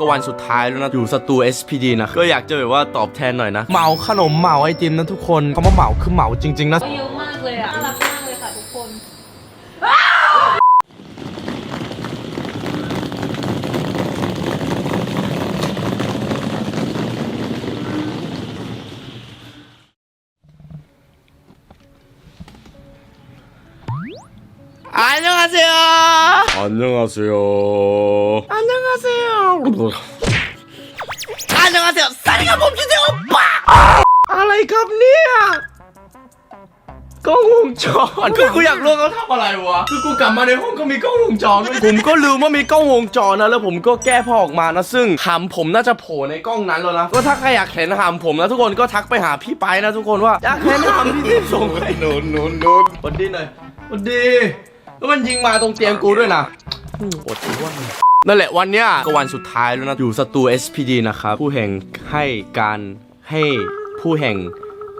ก็วันสุดท้ายแล้วนะ อยู่สตู SPD นะ ก็อยากจะแบบว่าตอบแทนหน่อยนะ เหมาขนมเหมาไอติมนะทุกคนคำว่าเหมาคือเหมาจริง ๆ นะ เยอะมากเลยอะน่ารักมากเลยค่ะทุกคน อันยองอาเซโออันยอ งอาเซโออันยองอาเซโออันยองอาเซโอสวัสดีครับผมชื่อเซโอปะอะไรครับเนี่ย กล้องวงจรคือกูอยากรู้เขาทำอะไรวะ คือกูกลับมาในห้องก็มีกล้องวงจรด้วยผมก็ลืมว่ามีกล้องวงจรนะ แล้วผมก็แก้พอออกมานะ ซึ่งหำผมน่าจะโผล่ในกล้องนั้นแล้วนะ ก็ถ้าใครอยากเห็นหำผมนะทุกคนก็ทักไปหาพี่ไปนะทุกคนว่าอยากเห็นหำพี่ที่ส่งไปนูนนูนนูนวันดีหน่อยวันดี แล้วมันยิงมาตรงเตียงกูด้วยนะปวดหัวนั่นแหละวันเนี้ยก็วันสุดท้ายแล้วนะ อยู่สตู SPD นะครับ ผู้แห่งให้การให้ผู้แห่ง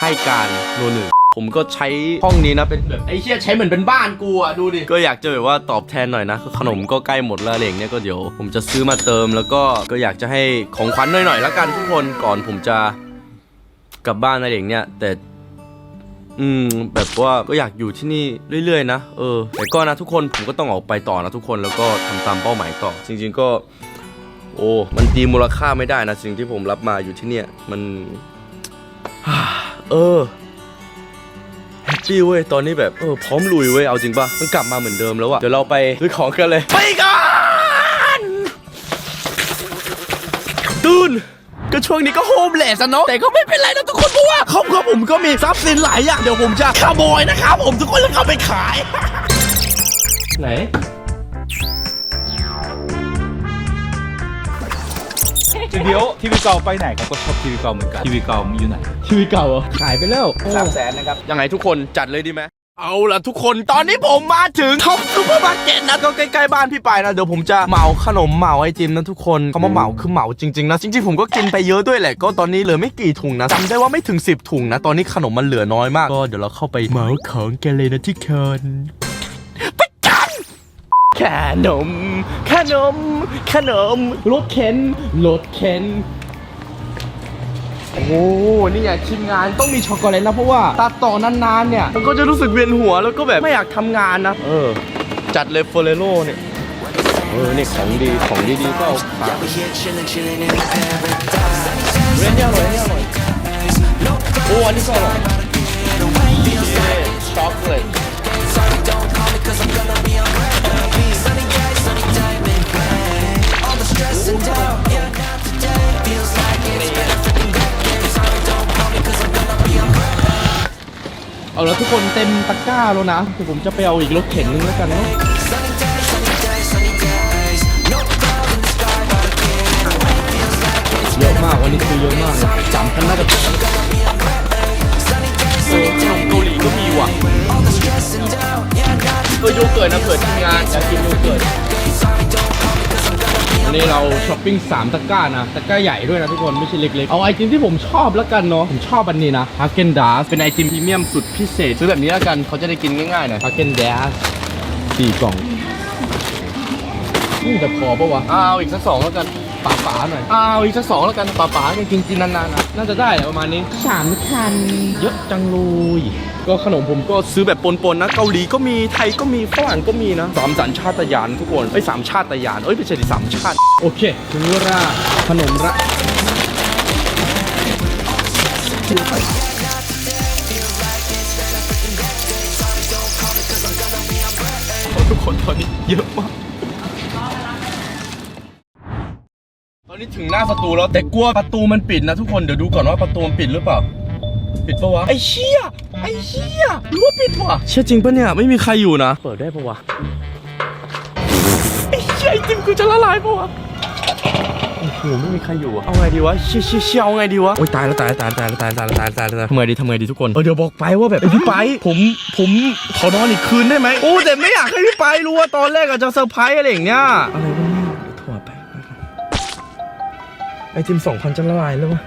ให้การโนหนึ่งผมก็ใช้ห้องนี้นะเป็นแบบไอ้เชี่ยใช้เหมือนเป็นบ้านกูอะดูดิ ก็อยากจะแบบว่าตอบแทนหน่อยนะ ขนมก็ใกล้หมดแล้วอะไรอย่างเนี้ยก็เดี๋ยว ผมจะซื้อมาเติมแล้วก็ก็อยากจะให้ของขวัญหน่อยๆแล้วกันทุกคนก่อนผมจะกลับบ้านอะไรอย่างเนี้ยแต่ อืม แบบว่าก็อยากอยู่ที่นี่เรื่อยๆนะ เออ แต่ก็นะทุกคนผมก็ต้องออกไปต่อนะทุกคนแล้วก็ทำตามเป้าหมายต่อ จริง ๆก็ โอ้มันตีมูลค่าไม่ได้นะสิ่งที่ผมรับมาอยู่ที่เนี่ย มันเออแฮปปี้เว้ยตอนนี้แบบเออพร้อมลุยเว้ยเอาจริงปะมันกลับมาเหมือนเดิมแล้วอะเดี๋ยวเราไปซื้อของกันเลย ไปกันตูน ก็ช่วงนี้ก็โฮมเลสอะเนาะแต่ก็ไม่เป็นไรนะทุกคนเพราะว่าครอบครัวผมก็มีทรัพย์สินหลายอย่างเดี๋ยวผมจะขโมยนะครับผมทุกคนแล้วเอาไปขาย ไหน เดี๋ยวทีวีเก่าไปไหนครับก็ชอบทีวีเก่าเหมือนกันทีวีเก่ามันอยู่ไหน ชีวิตเก่าเหรอ ขายไปแล้ว สามแสนนะครับ ยังไงทุกคนจัดเลยดีไหม เอาล่ะทุกคนตอนนี้ผมมาถึงท็อปซูเปอร์มาร์เก็ตนะก็ใกล้ๆบ้านพี่ไปนะเดี๋ยวผมจะเหมาขนมเหมาไอติมนะทุกคนคำว่าเหมาคือเหมาจริงๆนะจริงๆผมก็กินไปเยอะด้วยแหละก็ตอนนี้เหลือไม่กี่ถุงนะจำได้ว่าไม่ถึง 10 ถุงนะ ตอนนี้ขนมมันเหลือน้อยมากก็เดี๋ยวเราเข้าไปเหมาของกันเลยนะที่คนไปกันขนมขนมขนมรถเข็นรถเข็น โอ้โหนี่ไงทีมงานต้องมีช็อกโกแลตนะเพราะว่าตัดต่อนานๆเนี่ยมันก็จะรู้สึกเวียนหัวแล้วก็แบบไม่อยากทำงานนะ เออ จัดเลยเฟอร์เรโร่เนี่ย เออนี่ของดีของดีๆก็เอาฝากเรนเนี่ยอร่อยเนเนี่ยอร่อยโอ้อันนี้ก็อร่อยช็อกโกแลต เอาแล้วทุกคนเต็มตะกร้าแล้วนะเดี๋ยวผมจะไปเอาอีกรถเข็นนึงแล้วกันเนาะเยอะมากวันนี้คือเยอะมากเลยจำกันน่าจะเออขนมเกาหลีก็มีว่ะเออโยเกิร์ตนะเผื่อทีมงานอยากกินโยเกิร์ต วันนี้เราช้อปปิ้ง3ตะกร้านะตะกร้าใหญ่ด้วยนะทุกคนไม่ใช่เล็กๆ เอาไอติมที่ผมชอบแล้วกันเนาะผมชอบอันนี้นะฮาเกนดาสเป็นไอติมพรีเมียมสุดพิเศษซื้อแบบนี้แล้วกันเขาจะได้กินง่ายๆหน่อยฮาเกนดาสสี่กล่องนี่แต่พอปะวะเอาอีกสักสองแล้วกันป่าป๋าๆหน่อยเอาอีกสักสองแล้วกันป่าป๋าๆกันกินกินนานๆนะน่าจะได้แหละประมาณนี้สามคันเยอะจังเลย ก็ขนมผมก็ซื้อแบบปนๆนะ เกาหลีก็มีไทยก็มีฝรั่งก็มีนะสามสัญชาตญาณทุกคนเอ้ยสามชาติญาณเอ้ยไม่ใช่ดิสามชาติ โอเค ถึงเวลาขนมละทุกคนตอนนี้เยอะมากตอนนี้ถึงหน้าประตูแล้วแต่กลัวประตูมันปิดนะทุกคนเดี๋ยวดูก่อนว่าประตูมันปิดหรือเปล่า ปิดปะวะไอ้เชี่ย ไอ้เชี่ยรู้ว่าปิดวะเชี่ยจริงปะเนี่ยไม่มีใครอยู่นะ เปิดได้ปะวะไอ้เชี่ยไอ้ติมกูจะละลายปะวะโอ้โหไม่มีใครอยู่อะเอาไงดีวะเชี่ยเชี่ยเชี่ยเอาไงดีวะโอ้ยตายแล้วตายแล้วตายแล้วตายแล้วตายแล้วตายแล้วตายแล้วตายแล้วทำไงดีทำไงดีทุกคนเออเดี๋ยวบอกไปว่าแบบเอ้ยพี่ไปผมผมขอนอนอีกคืนได้ไหมโอ้แต่ไม่อยากให้พี่ไปรู้ว่าตอนแรกอาจจะเซอร์ไพรส์อะไรอย่างเงี้ยอะไรวะเนี่ยเดี๋ยวโทรไปไอติมสองพันจะละลายแล้ววะ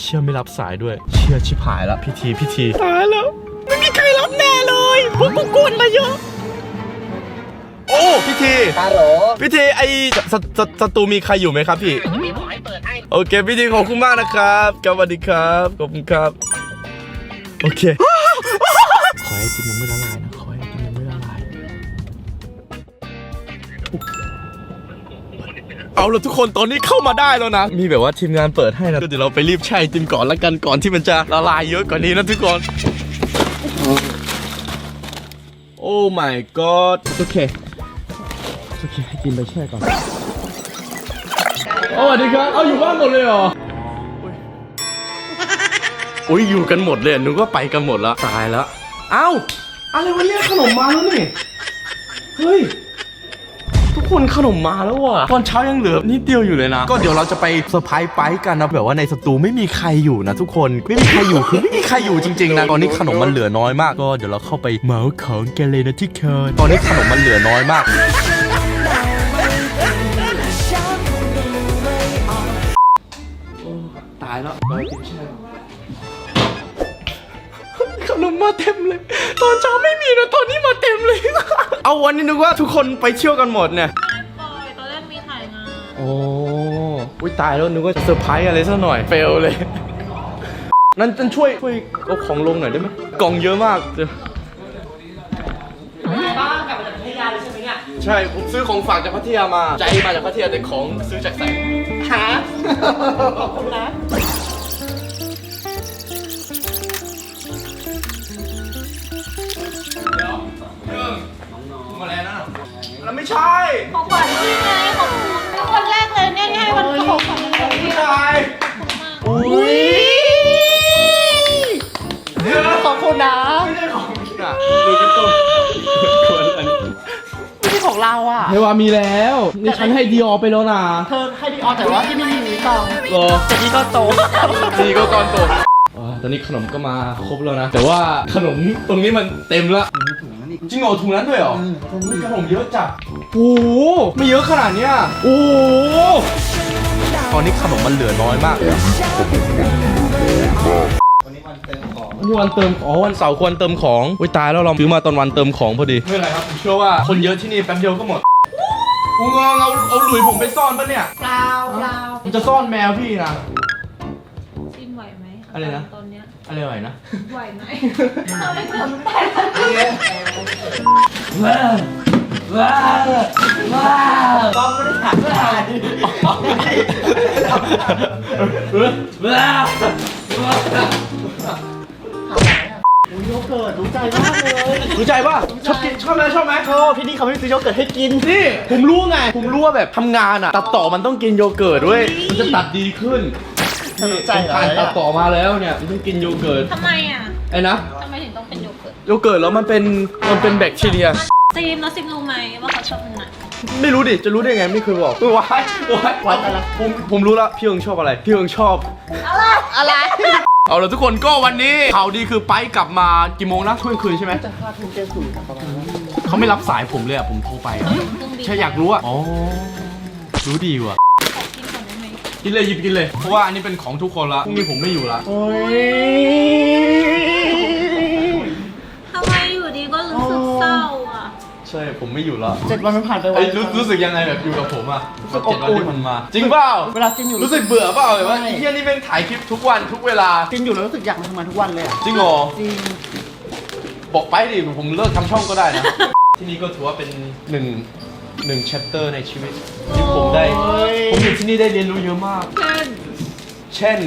เชื่อไม่รับสายด้วย เชื่อชิบหายละพิธีพิธีตายแล้วไม่มีใครรับแน่เลยพวกกูกวนมาเยอะ โอ้อ้พี่ทีฮัลโหลพี่ทีไอสสสตูมีใครอยู่ไหมครับพี่มีบอกให้เปิดให้โอเคพี่ทีขอบคุณมากนะครับสวัสดีครับขอบคุณครับ โอเคขอให้กินยังไม่ละลาย เอาละทุกคนตอนนี้เข้ามาได้แล้วนะ มีแบบว่าทีมงานเปิดให้นะเดี๋ยวเราไปรีบแช่ไอติมก่อนละกันก่อนที่มันจะละลายเยอะกว่านี้นะทุกคนโอ้ my god โอเคโอเคให้กินไปแช่ก่อนสวัสดีครับ เอาอยู่บ้านหมดเลยเหรออุ้ยอยู่กันหมดเลยนึกว่าไปกันหมดแล้วตายแล้วเอ้าอะไรวะเนี่ยขนมมาแล้วนี่เฮ้ย ทุกคนขนมมาแล้วว่ะตอนเช้ายังเหลือนิดเดียวอยู่เลยนะ ก็เดี๋ยวเราจะไปเซอร์ไพรส์ไปกันนะแบบว่าในสตูไม่มีใครอยู่นะทุกคนไม่มีใครอยู่คือไม่มีใครอยู่จริงๆนะตอนนี้ขนมมันเหลือน้อยมาก ก็เดี๋ยวเราเข้าไปเหมาของกันเลยนะที่เคินตอนนี้ขนมมันเหลือน้อยมากตายแล้วเรากินแช่ขนมมาเต็มเลย ตอนเช้าไม่มีนะตอนนี้มาเต็มเลย เอาวันนี้นึกว่าทุกคนไปเที่ยวกันหมดเนี่ย ปล่อยตอนแรกมีถ่ายงานโอ้อุ้ยตายแล้วนึกว่าจะเซอร์ไพรส์อะไรซะหน่อย เฟลเลย นั่นนั่นช่วยช่วยเอาของลงหน่อยได้ไหมกล่องเยอะมากเดี๋ยวบ้านกลับมาจากพัทยาเลยใช่ไหมเนี่ยใช่ผมซื้อของฝากจากพัทยามา ใจมาจากพัทยาแต่ของซื้อจากแสงหาขอบคุณนะ ไม่ใช่ของขวัญที่ไงขอบคุณวันแรกเลยเนี่ยที่ให้วันของขวัญวันเกิดไม่พี่ใช่อุ้ยขอบคุณนะไม่ใช่ของพี่น่ะดูกันก่อนคนอันนี้ไม่ใช่ของเราอะเทวามีแล้วนี่ฉันให้ดีออไปแล้วนะเธอให้ดีออแต่ว่าที่ไม่มีนี้กล่องรอแต่นี่ก็โตนี่ก็ก้อนโตอ่าตอนนี้ขนมก็มาครบแล้วนะ แต่ว่าขนมตรงนี้มันเต็มละ จริงเหรอถุงนั้นด้วยเหรอนี่ขนมเยอะจัดโอ้โหไม่เยอะขนาดเนี้ยโอ้โหตอนนี้ขนมมันเหลือน้อยมากเลยวันนี้วันเติมของวันเติมอ๋อวันเสาร์ควรเติมของอุ้ยตายแล้วเราซื้อมาตอนวันเติมของพอดีไม่เป็นไรครับผมเชื่อว่าคนเยอะที่นี่แป๊บเดียวก็หมดกูงงเอาเอาหลุยผมไปซ่อนปะเนี่ยเปล่าเปล่าผมจะซ่อนแมวพี่นะซิมไหวไหมอะไรนะต อนเนี้ยอะไรไหวนะไหวไหมเราไม่ทำแต่ต้องไม่ได้ถามอะไรอุ้ยโยเกิร์ตรู้ใจมากเลยรู้ใจป่ะชอบกินชอบไหมชอบไหมชอบที่นี่เขาไม่ซื้อโยเกิร์ตให้กินนี่ผมรู้ไง ผมรู้ว่าแบบทำงานอะ ตัดต่อมันต้องกินโยเกิร์ตด้วยมันจะตัดดีขึ้น รู้ใจเหรอ ผ่านตัดต่อมาแล้วเนี่ยมันต้องกินโยเกิร์ตทำไมอะไอ้นะทำไมถึงต้องเป็นโยเกิร์ตโยเกิร์ตแล้วมันเป็นมันเป็นแบคทีเรียซิมแล้วซิมรู้ไหมว่าเขาชอบอันไหนไม่รู้ดิ จะรู้ได้ไงไม่เคยบอกว้ายว้ายว้ายผมผมรู้แล้วพี่เอิงชอบอะไร พี่เอิงชอบอะไรเอาละทุกคนก็วันนี้ข่าวดีคือไปกลับมากี่โมงนะเที่ยงคืนใช่ไหมจะห้าทุ่มเที่ยงคืนครับประมาณนั้นเขาไม่รับสายผมเลยอะผมโทรไปอะเครื่องบิน แค่อยากรู้อะอ๋อรู้ดีว่ะ กินเลยหยิบกินเลย เพราะว่าอันนี้เป็นของทุกคนละพรุ่งนี้ผมไม่อยู่ละ โอ้ยทำไมอยู่ดีก็รู้สึกเศร้าอะ ใช่ผมไม่อยู่ละเจ็ดวันมันผ่านไปไวไอ้รู้รู้สึกยังไงแบบอยู่กับผมอะรู้สึกเจ็ดวันอบอุ่นที่มันมา จริงเปล่าเวลาซิมอยู่รู้สึกเบื่อเปล่าแบบว่าใช่ไอ้เฮียนี่แม่งถ่ายคลิปทุกวันทุกเวลาซิมอยู่แล้วรู้สึกอยากมาทำงานทุกวันเลยอะจริงเหรอ จริง บอกไปดิผมเลิกทำช่องก็ได้นะ ที่นี่ก็ถือว่าเป็นหนึ่ง หนึ่ง chapter ในชีวิตที่ผมได้โอ้ยผมอยู่ที่นี่ได้เรียนรู้เยอะมากเช่นเช่น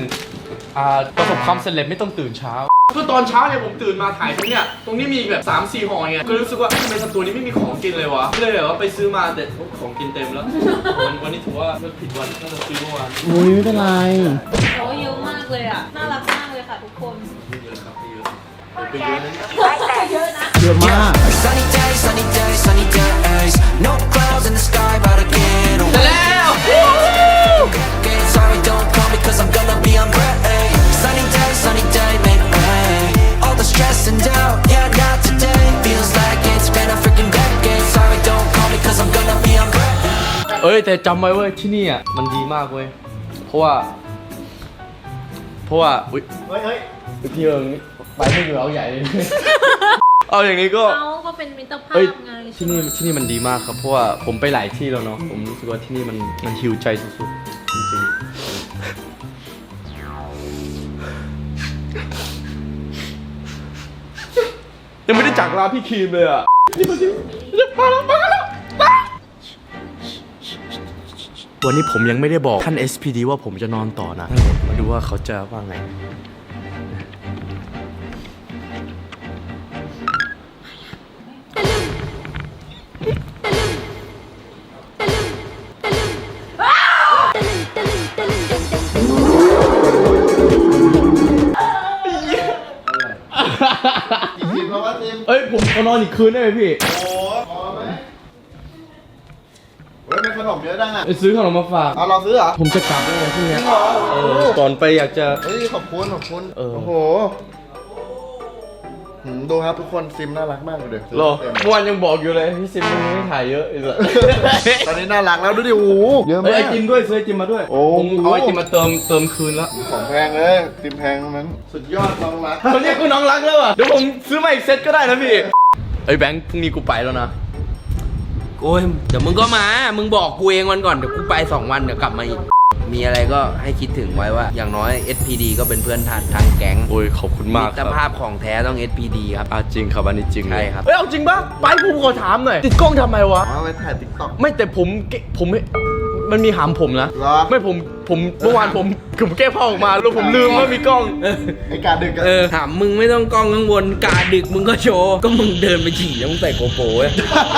อ่าประสบความสำเร็จไม่ต้องตื่นเช้า คือตอนเช้าเนี่ยผมตื่นมาถ่ายตรงเนี้ยตรงนี้มีแบบ3ามสี่ห่อไงก็รู้สึกว่าทำไมสตูนี้ไม่มีของกินเลยวะก็เลยแบบว่าไปซื้อมาแต่ของกินเต็มแล้ววันวันนี้ถือว่าเลิกผิดวันน่าจะซื้อเมื่อวานอุ้ยไม่เป็นไรโอ้เยอะมากเลยอะน่ารักมากเลยค่ะทุกคนไม่เยอะครับไม่เยอะไม่เยอะนะเยอะนะเยอะมาก อ้ยแต่จำไว้เว้ยที่นี่อะมันดีมากเว้ยเพราะว่า เพราะว่าอุ้ยเฮ้ยเฮ้ยพี่เอิงไปไม่อยู่เอาใหญ่เลย เอาอย่างนี้ก็ เขาก็เป็นมิตรภาเอ้ยพไงที่นี่ที่นี่มันดีมากครับเพราะว่าผมไปหลายที่แล้วเนาะผมรู้สึกว่าที่นี่มันมันฮิวใจสุดๆจริงๆยังไม่ได้จากลาพี่ครีมเลยอะนี่มาดิมาแล้วมาแล้ว วันนี้ผมยังไม่ได้บอกท่าน SPD ว่าผมจะนอนต่อนะมาดูว่าเขาจะว่าไงทีมเพราะว่าทีมเอ้ยผมขอนอนอีกคืนได้ไหมพี่ โอ้พอไหมเฮ้ยเป็ นขนมเยอะจังอะไปซื้อขนมมาฝาก เอาเราซื้อเหรอผมจะกลับแล้วไงพรุ่งเนี้ยเออก่อนไปอยากจะ เฮ้ยขอบคุณขอบคุณเออ โอ้โหหืมดูครับทุกคนซิมน่ารักมากเลยรอเต็มเมื่อวานยังบอกอยู่เลยพี่ซิมมึงไม่ถ่ายเยอะอีกเลยตอนนี้น่ารักแล้วดูดิโอ้โหเยอะเอ้ยมาไอกติมด้วยซื้อไอติมมาด้วยโอ้ผมเอาไอติมมาเติมเติมคืนแล้วของแพงเลยซิมแพงทั้งนั้น สุดยอดน้องรัก เขาเรียกกูน้องรักแล้วอะเดี๋ยวผมซื้อมาอีกเซตก็ได้นะพี่ไอ้ยแบงค์พรุ่งนี้กูไปแล้วนะ โอ้ยเดี๋ยวมึงก็มา มึงบอกกูเองวันก่อน เดี๋ยวกูไป 2 วันเดี๋ยวกลับมาอีก มีอะไรก็ให้คิดถึงไว้ว่า อย่างน้อย SPD ก็เป็นเพื่อนทางทางแก๊งโอ้ยขอบคุณมากมิคตรัรบภาพของแท้ต้อง SPD ครับ อะจริงครับอันนี้จริงเลย ใช่ครับเอ้ยเอาจริงปะไปผมขอถามหน่อยติดกล้องทำไมวะ เอาไปถ่ายติ๊กต็อก ไม่แต่ผมเกผมไม่มันมีหามผมนะ เหรอ ไม่ผม ผมเมื่อวานผมผมแก้ผ้าออกมาแล้วผมลืมว่ามีกล้อง ไอ้การดึกอะเออถามมึงไม่ต้องกล้องข้างบนกาดึกมึงก็โชว์ก็มึงเดินไปขี่แล้วมึงใส่โกโปรเว้ย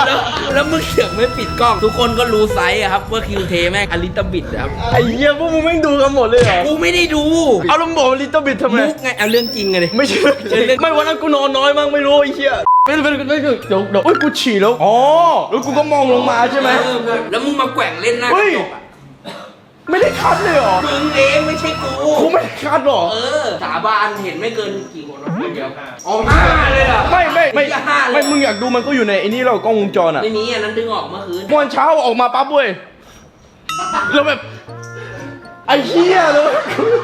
แล้วแล้วมึงเสือกไม่ปิดกล้อง ทุกคนก็รู้ไซส์อะครับว่าคิวเทแม่งอลิตาบิดอะครับไอ้เหี้ยพวกมึงไม่งดูกันหมดเลยเหรอกูไม่ได้ดูเอาแลวมึงบอกลิตเติ้ลบิททำไมมุกไงเอาเรื่องจริงไงดิ ไม่ใช่เรื่องจริงไม่วันนั้นกูนอนน้อยมากไม่รู้ไอ้เหี้ยไม่ไม่ไม่ไม่เดี๋ยวเดี๋ยวเอ้ยกูฉี่แล้วอ๋อแล้วกูก็มองลงมาใช่ไหม เออแล้วมึงมาแกว่งเล่นหน้ากเฮ้ระยจกอะ ไม่ได้คัดเลยเหรอ มึงเองไม่ใช่กู กูไม่ได้คัดหรอ เออ สาบานเห็นไม่เกินกี่คนวะเดียวอ๋อห้าเลยเหรอไม่ไม่ไม่อย่าห้าเลยไม่มึงอยากดูมันก็อยู่ในไอ้นี่เรากล้องวงจรอะไม่มีอันนั้นดึงออกเมื่อคืนเมื่อวันเช้าออกมาปั๊บเว้ยแล้วแบบไอ้เหี้ยเลย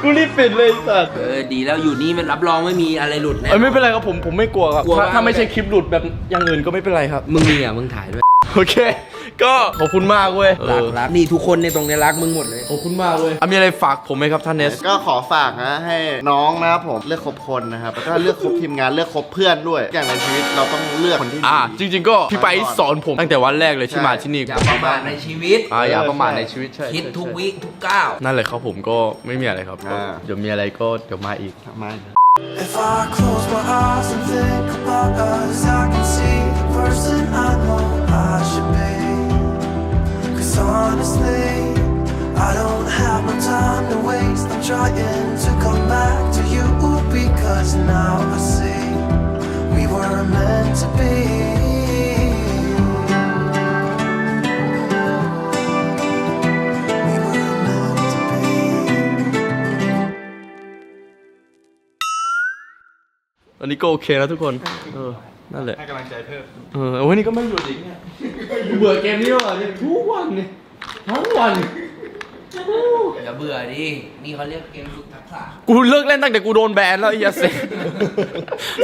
กูรีบปิดเลยไอ้สัสเออดีแล้วอยู่นี่มันรับรองไม่มีอะไรหลุดแน่เอ้ยไม่เป็นไรครับผมผมไม่กลัวครับกลัวถ้าว่าถ้าไม่ใช่คลิปหลุดแบบอย่างอื่นก็ไม่เป็นไรครับ มึงมีอะมึงถ่ายด้วยโอเค ก็ขอบคุณมากเว้ยรักเออรักนี่ทุกคนในตรงเนี้ยรักมึงหมดเลย ขอบคุณมากเว้ยอะมีอะไรฝากผมไหมครับท่านเนส ก็ขอฝากนะให้น้องนะครับผมเลือกคบคนนะครับแล้วก็เลือกคบทีมงานเลือกคบเพื่อนด้วย อย่างในชีวิตเราต้องเลือกคนที่ดี อ่าจริง ๆ ก็พี่ไปสอนผมตั้งแต่วันแรกเลยที่มาที่นี่อย่าประมาทในชีวิต อ่าอย่าประมาทในชีวิตใช่คิดใช่ทุกใช่วิทุกก้าว นั่นแหละครับผมก็ไม่มีอะไรครับอ่า เดี๋ยวมีอะไรก็เดี๋ยวมาอีก ทำไม If I close my eyes and think about us, I can see the person I know I should be. Cause honestly, I don't have no time to waste. I'm trying to come back to you because now I see we were meant to be. We were meant to be. ตอนนี้ก็โอเคแล้วทุกคน เออ นั่นแหละ ให้กำลังใจเพิ่มเออวันนี้ก็ไม่หยุดอีกเนี่ยกูเบื่อเกมนี้ว่ะเนี่ยทุกวันเนี่ยทั้งวัน อย่าเบื่อดิ นี่เขาเรียกเกมฝึกทักษะ กูเลิกเล่นตั้งแต่กูโดนแบนแล้วไอ้เหี้ยาเซ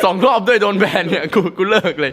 สองรอบด้วยโดนแบนเนี่ย กูกูเลิกเลย